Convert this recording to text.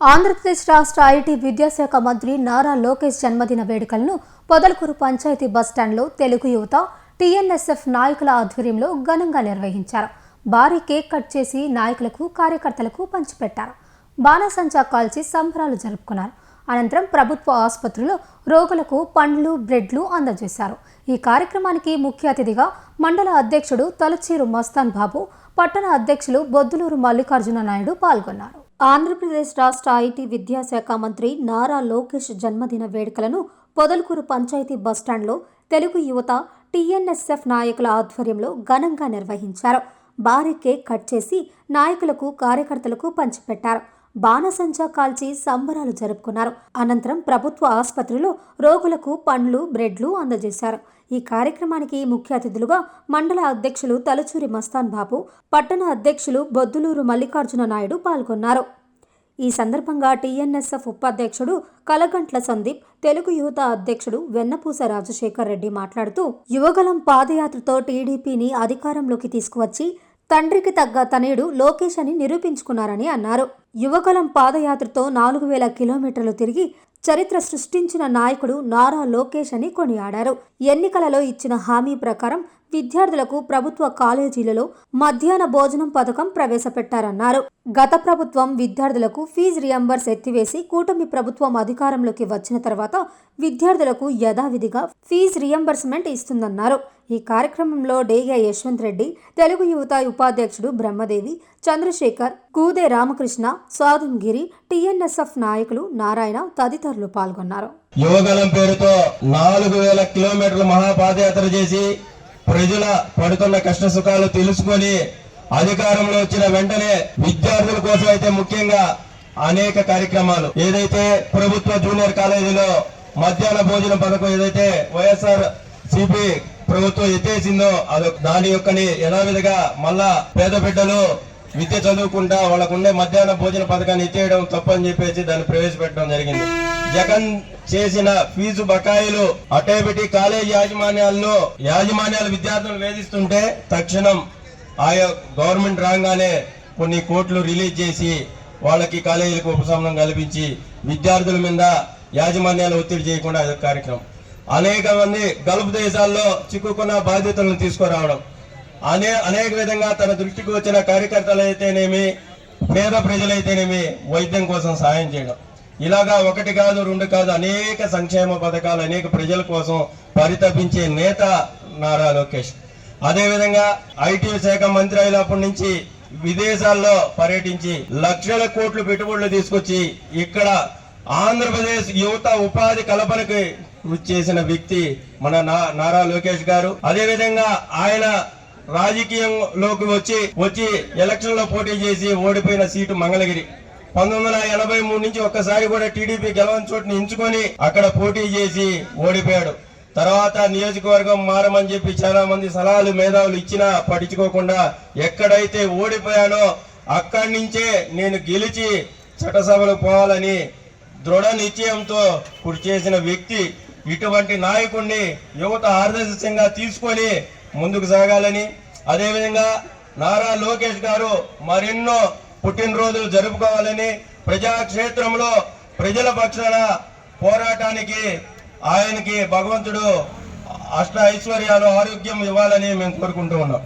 ఆంధ్రప్రదేశ్ రాష్ట్ర ఐటీ విద్యాశాఖ మంత్రి నారా లోకేష్ జన్మదిన వేడుకలను పొదలకూరు పంచాయతీ బస్టాండ్లో తెలుగు యువత టీఎన్ఎస్ఎఫ్ నాయకుల ఆధ్వర్యంలో ఘనంగా నిర్వహించారు. భారీ కేక్ కట్ చేసి నాయకులకు కార్యకర్తలకు పంచిపెట్టారు. బాణసంచా కాల్చి సంబరాలు జరుపుకున్నారు. అనంతరం ప్రభుత్వ ఆసుపత్రిలో రోగులకు పండ్లు బ్రెడ్లు అందజేశారు. ఈ కార్యక్రమానికి ముఖ్య అతిథిగా మండల అధ్యక్షుడు తలచీరు మస్తాన్ బాబు పట్టణ అధ్యక్షులు బొద్దులూరు మల్లికార్జున నాయుడు పాల్గొన్నారు. ఆంధ్రప్రదేశ్ రాష్ట్ర ఐటీ విద్యాశాఖ మంత్రి నారా లోకేష్ జన్మదిన వేడుకలను పొదలకూరు పంచాయతీ బస్టాండ్లో తెలుగు యువత టీఎన్ఎస్ఎఫ్ నాయకుల ఆధ్వర్యంలో ఘనంగా నిర్వహించారు. భారీ కేక్ కట్ చేసి నాయకులకు కార్యకర్తలకు పంచిపెట్టారు. బాణసంచా కాల్చి సంబరాలు జరుపుకున్నారు. అనంతరం ప్రభుత్వ ఆసుపత్రిలో రోగులకు పండ్లు బ్రెడ్లు అందజేశారు. ఈ కార్యక్రమానికి ముఖ్య అతిథులుగా మండల అధ్యక్షులు తలచూరి మస్తాన్ బాబు పట్టణ అధ్యక్షులు బొద్దులూరు మల్లికార్జున నాయుడు పాల్గొన్నారు. ఈ సందర్భంగా టీఎన్ఎస్ఎఫ్ ఉపాధ్యక్షుడు కలగంట్ల సందీప్ తెలుగు యువత అధ్యక్షుడు వెన్నపూస రాజశేఖర్ రెడ్డి మాట్లాడుతూ యువగలం పాదయాత్రతో టీడీపీని అధికారంలోకి తీసుకువచ్చి తండ్రికి తగ్గ తనయుడు లోకేష్ అని నిరూపించుకున్నారని అన్నారు. యువగలం పాదయాత్రతో నాలుగు వేల కిలోమీటర్లు తిరిగి చరిత్ర సృష్టించిన నాయకుడు నారా లోకేష్ అని కొనియాడారు. ఎన్నికలలో ఇచ్చిన హామీ ప్రకారం విద్యార్థులకు ప్రభుత్వ కాలేజీలలో మధ్యాహ్న భోజనం పథకం ప్రవేశపెట్టారన్నారు. గత ప్రభుత్వం విద్యార్థులకు ఫీజు రియంబర్స్ ఎత్తివేసి కూటమి ప్రభుత్వం అధికారంలోకి వచ్చిన తర్వాత విద్యార్థులకు యథావిధిగా ఫీజు రియంబర్స్మెంట్ ఇస్తుందన్నారు. ఈ కార్యక్రమంలో డేగా యశ్వంత్ రెడ్డి తెలుగు యువత ఉపాధ్యక్షుడు బ్రహ్మదేవి చంద్రశేఖర్ కూదే రామకృష్ణ స్వాదంగిరి టీఎన్ఎస్ఎఫ్ నాయకులు నారాయణ తదితరులు పాల్గొన్నారు. యువగలం పేరుతో నాలుగు వేల కిలోమీటర్ల మహాపాదయాత్ర చేసి ప్రజల పడుతున్న కష్ట సుఖాలు తెలుసుకొని అధికారంలో వచ్చిన వెంటనే విద్యార్థుల కోసం అయితే ముఖ్యంగా అనేక కార్యక్రమాలు. ఏదైతే ప్రభుత్వ జూనియర్ కాలేజీలో మధ్యాహ్న భోజన పథకం ఏదైతే వైఎస్ఆర్ సిపి ప్రభుత్వం ఎత్తేసిందో అది దాని యొక్కని యథావిధిగా మళ్ళా పేద బిడ్డలు విద్య చదువుకుంటా వాళ్ళకుండే మధ్యాహ్న భోజన పథకాన్ని ఎత్తేయడం తప్పని చెప్పేసి దాన్ని ప్రవేశపెట్టడం జరిగింది. జగన్ చేసిన ఫీజు బకాయిలు అటేబిటి కాలేజ్ యాజమాన్యాల్లో యాజమాన్యాలు విద్యార్థులను వేధిస్తుంటే తక్షణం ఆయా గవర్నమెంట్ రాగానే కొన్ని కోట్లు రిలీజ్ చేసి వాళ్ళకి కాలేజీలకు ఉపశమనం కల్పించి విద్యార్థుల మీద యాజమాన్యాలు ఒత్తిడి చేయకుండా అదొక కార్యక్రమం. అనేక మంది గల్ఫ్ దేశాల్లో చిక్కుకున్న బాధ్యతలను తీసుకురావడం. అనే అనేక విధంగా తన దృష్టికి వచ్చిన కార్యకర్తలు అయితేనేమి పేద ప్రజలైతేనేమి వైద్యం కోసం సహాయం చేయడం. ఇలాగా ఒకటి కాదు రెండు కాదు అనేక సంక్షేమ పథకాలు అనేక ప్రజల కోసం పరితపించే నేత నారా లోకేష్. అదేవిధంగా ఐటీ శాఖ మంత్రి అయినప్పటి నుంచి విదేశాల్లో పర్యటించి లక్షల కోట్లు పెట్టుబడులు తీసుకొచ్చి ఇక్కడ ఆంధ్రప్రదేశ్ యువత ఉపాధి కల్పనకి కృషి చేసిన వ్యక్తి మన నా- నారా లోకేష్ గారు. అదేవిధంగా ఆయన రాజకీయంలోకి వచ్చి వచ్చి ఎలక్షన్లో పోటీ చేసి ఓడిపోయిన సీటు మంగళగిరి. పంతొమ్మిది వందల ఎనభై మూడు నుంచి ఒక్కసారి కూడా టీడీపీ గెలవని చోటుని ఎంచుకొని అక్కడ పోటీ చేసి ఓడిపోయాడు. తర్వాత నియోజకవర్గం మారమని చెప్పి చాలా మంది సలహాలు మేధావులు ఇచ్చినా పట్టించుకోకుండా ఎక్కడైతే ఓడిపోయానో అక్కడి నుంచే నేను గెలిచి చట్టసభలు పోవాలని దృఢ నిశ్చయంతో కృషి చేసిన వ్యక్తి ఇటువంటి నాయకుడిని యువత ఆదర్శంగా తీసుకొని ముందుకు సాగాలని అదేవిధంగా నారా లోకేష్ గారు మరెన్నో పుట్టినరోజులు జరుపుకోవాలని ప్రజాక్షేత్రంలో ప్రజల పక్షాన పోరాటానికి ఆయనకి భగవంతుడు అష్ట ఐశ్వర్యాలు ఆరోగ్యం ఇవ్వాలని మేము కోరుకుంటూ ఉన్నాం.